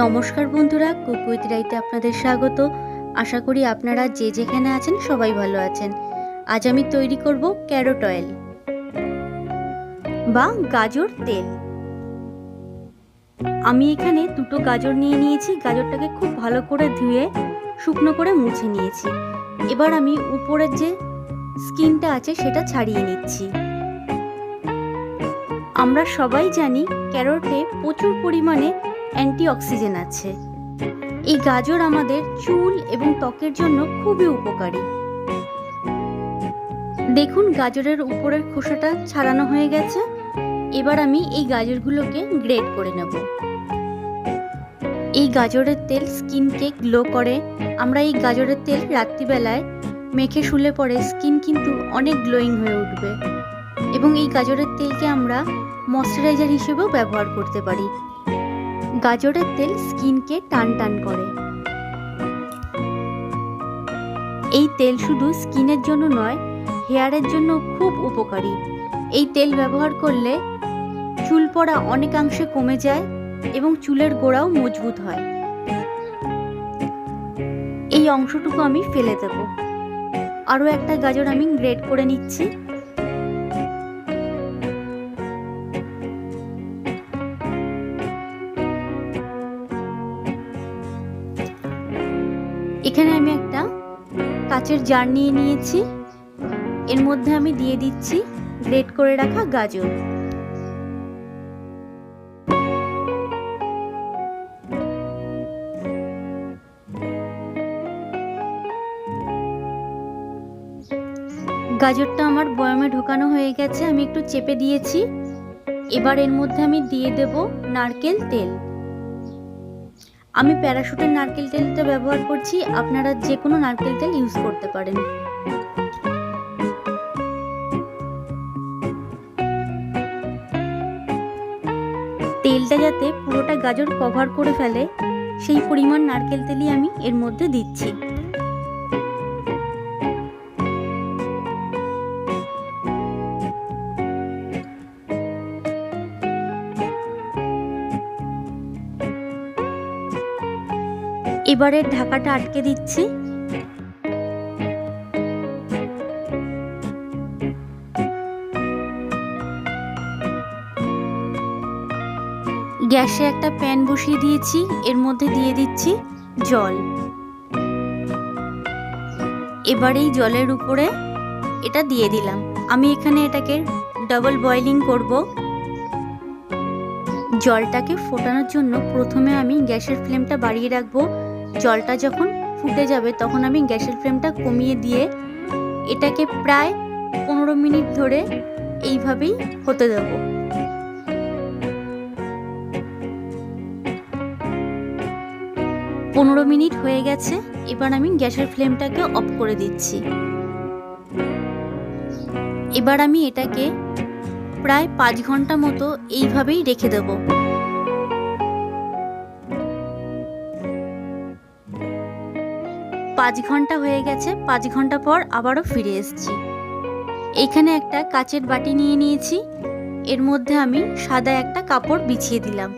নমস্কার বন্ধুরা, কুকুইত রাইতে আপনাদের স্বাগত। আশা করি আপনারা যে যেখানে আছেন সবাই ভালো আছেন। আজ আমি তৈরি করব ক্যারোট অয়েল বা গাজর তেল। আমি এখানে দুটো গাজর নিয়ে নিয়েছি, গাজরটাকে খুব ভালো করে ধুয়ে শুকনো করে মুছে নিয়েছি। এবার আমি উপরের যে স্কিনটা আছে সেটা ছাড়িয়ে নিচ্ছি। আমরা সবাই জানি ক্যারোটে প্রচুর পরিমাণে অ্যান্টিঅক্সিজেন আছে। এই গাজর আমাদের চুল এবং ত্বকের জন্য খুবই উপকারী। দেখুন গাজরের উপরের খোসাটা ছাড়ানো হয়ে গেছে। এবার আমি এই গাজরগুলোকে গ্রেড করে নেব। এই গাজরের তেল স্কিনকে গ্লো করে। আমরা এই গাজরের তেল রাত্রিবেলায় মেখে শুলে পরে স্কিন কিন্তু অনেক গ্লোয়িং হয়ে উঠবে। এবং এই গাজরের তেলকে আমরা ময়শ্চারাইজার হিসেবেও ব্যবহার করতে পারি। গাজরের তেল স্কিনকে টান টান করে। এই তেল শুধু স্কিনের জন্য নয়, হেয়ারের জন্য খুব উপকারী। এই তেল ব্যবহার করলে চুল পড়া অনেকাংশে কমে যায় এবং চুলের গোড়াও মজবুত হয়। এই অংশটুকু আমি ফেলে দেব। আরও একটা গাজর আমি গ্রেড করে নিচ্ছি। এখানে আমি একটা কাচের জার নিয়ে নিয়েছি। এর মধ্যে আমি দিয়ে দিচ্ছি গ্রেট করে রাখা গাজর। গাজরটা আমার বয়ামে ঢোকানো হয়ে গেছে, আমি একটু চেপে দিয়েছি। এবার এর মধ্যে আমি দিয়ে দেব নারকেল তেল। আমি প্যারাশুটের নারকেল তেলটা ব্যবহার করছি, আপনারা যে কোনো নারকেল তেল ইউজ করতে পারেন। তেলটা যাতে পুরোটা গাজর কভার করে ফেলে, সেই পরিমাণ নারকেল তেলই আমি এর মধ্যে দিচ্ছি। এবারে ঢাকাটা আটকে দিচ্ছি। গ্যাসে একটা প্যান বসিয়ে দিয়েছি, এর মধ্যে দিয়ে দিচ্ছি জল। এবার এই জলের উপরে এটা দিয়ে দিলাম। আমি এখানে এটাকে ডাবল বয়েলিং করব। জলটাকে ফোটানোর জন্য প্রথমে আমি গ্যাসের ফ্লেমটা বাড়িয়ে রাখব। জলটা যখন ফুটে যাবে, তখন আমি গ্যাসের ফ্লেমটা কমিয়ে দিয়ে এটাকে প্রায় পনেরো মিনিট ধরে এইভাবেই হতে দেব। পনেরো মিনিট হয়ে গেছে, এবার আমি গ্যাসের ফ্লেমটাকে অফ করে দিচ্ছি। এবার আমি এটাকে প্রায় পাঁচ ঘণ্টা মতো এইভাবেই রেখে দেবো। পাঁচ ঘণ্টা হয়ে গেছে, পাঁচ ঘণ্টা পর আবারও ফিরে এসেছি। এখানে একটা কাচের বাটি নিয়ে নিয়েছি, এর মধ্যে আমি সাদা একটা কাপড় বিছিয়ে দিলাম।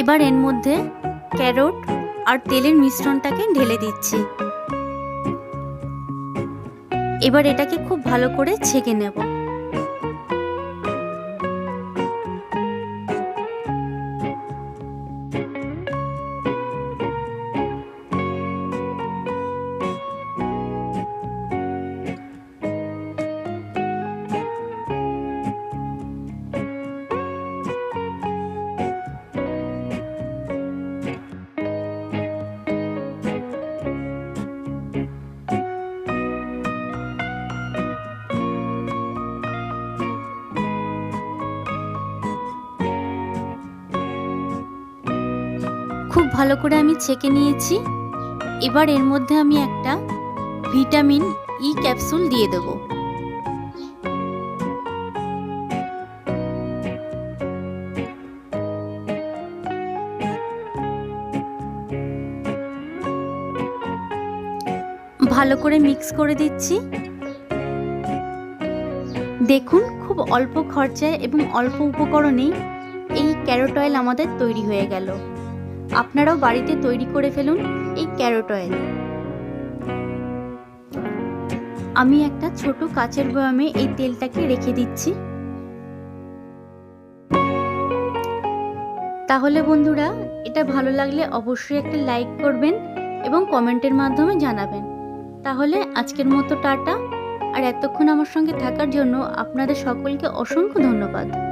এবার এর মধ্যে ক্যারট আর তেলের মিশ্রণটাকে ঢেলে দিচ্ছি। এবার এটাকে খুব ভালো করে ছেঁকে নেব। খুব ভালো করে আমি ছেঁকে নিয়েছি। এবার এর মধ্যে আমি একটা ভিটামিন ই ক্যাপসুল দিয়ে দেব। ভালো করে মিক্স করে দিচ্ছি। দেখুন, খুব অল্প খরচায় এবং অল্প উপকরণেই এই ক্যারোট অয়েল আমাদের তৈরি হয়ে গেল। আপনারাও বাড়িতে তৈরি করে ফেলুন এই ক্যারোট অয়েল। আমি একটা ছোট কাচের বয়ামে এই তেলটাকে রেখে দিচ্ছি। তাহলে বন্ধুরা, এটা ভালো লাগলে অবশ্যই একটা লাইক করবেন এবং কমেন্টের মাধ্যমে জানাবেন। তাহলে আজকের মতো টাটা। আর এতক্ষণ আমার সঙ্গে থাকার জন্য আপনাদের সকলকে অসংখ্য ধন্যবাদ।